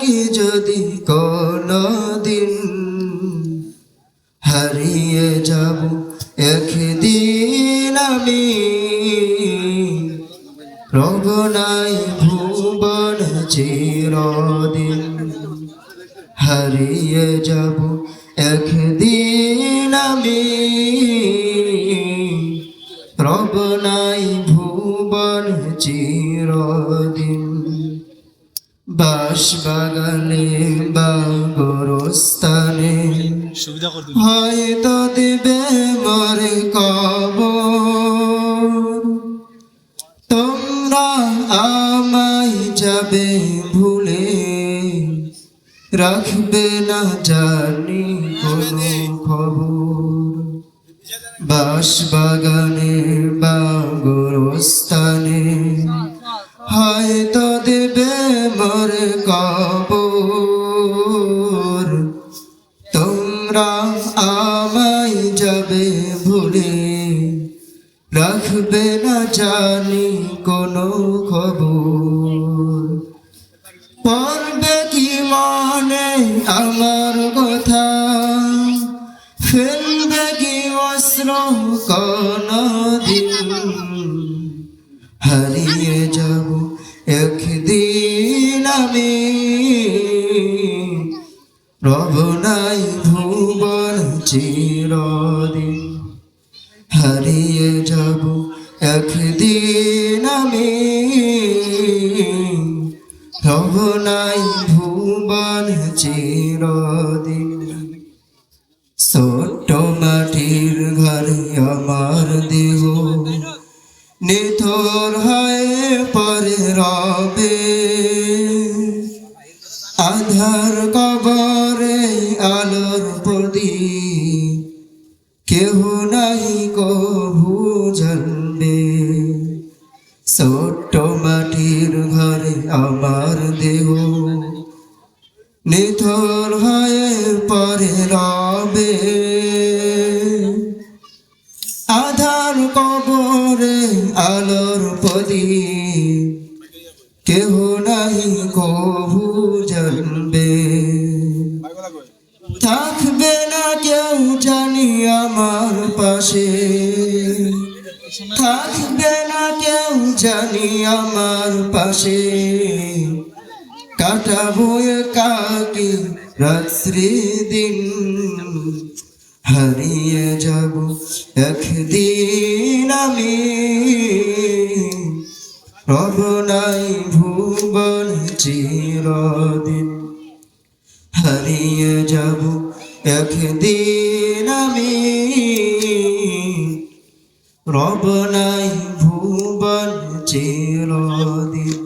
থাকি যদি কোনো দিন হারিয়ে যাব একদিন আমি। রবনাই ভুবন চিরদিন হারিয়ে যাব একদিন আমি। রবনাই ভুবন চিরদিন বাস বাগানে বা গোরস্থানে হয়তো দিবে মরে কব তোমরা আমায় যাবে ভুলে রাখবে না জানি কোনো খবর। বাস বাগানে বা গোরস্থানে হয়তো কবর। তোমরা আমায় যাবে ভুলে। রাখবে না জানি কোনো খবর। পড়বে কি মনে আমার কথা? ফেলবে কি অস্ত্র দিন হারিয়ে যাব একদিন। আমি। রব নাই ভুবন চিরদিন। হারিয়ে যাব একদিন আমি। রব নাই ভুবন চিরদিন। ছোট্ট মাটির ঘরে আমার দেহ। নিথর হয়ে পরে রবে। আধার কবরে আলোর প্রদীপ। কেহ নাই কভু জানবে। ছোট্ট মাটির ঘরে আমার দেহ। নিথর হয়ে পরে রবে। আধার কবরে আলোর প্রদীপ। কেহ নাই কভু থাকবে না কেউ জানি আমার পাশে। থাকবে না কেউ জানি আমার পাশে। কাটাবো কাকে রাত্রি দিন। হারিয়ে যাব একদিন আমি। রব নাই ভুবন চিরদিন হারিয়ে যাব একদিন আমি। রব নাই ভুবন চিরদিন।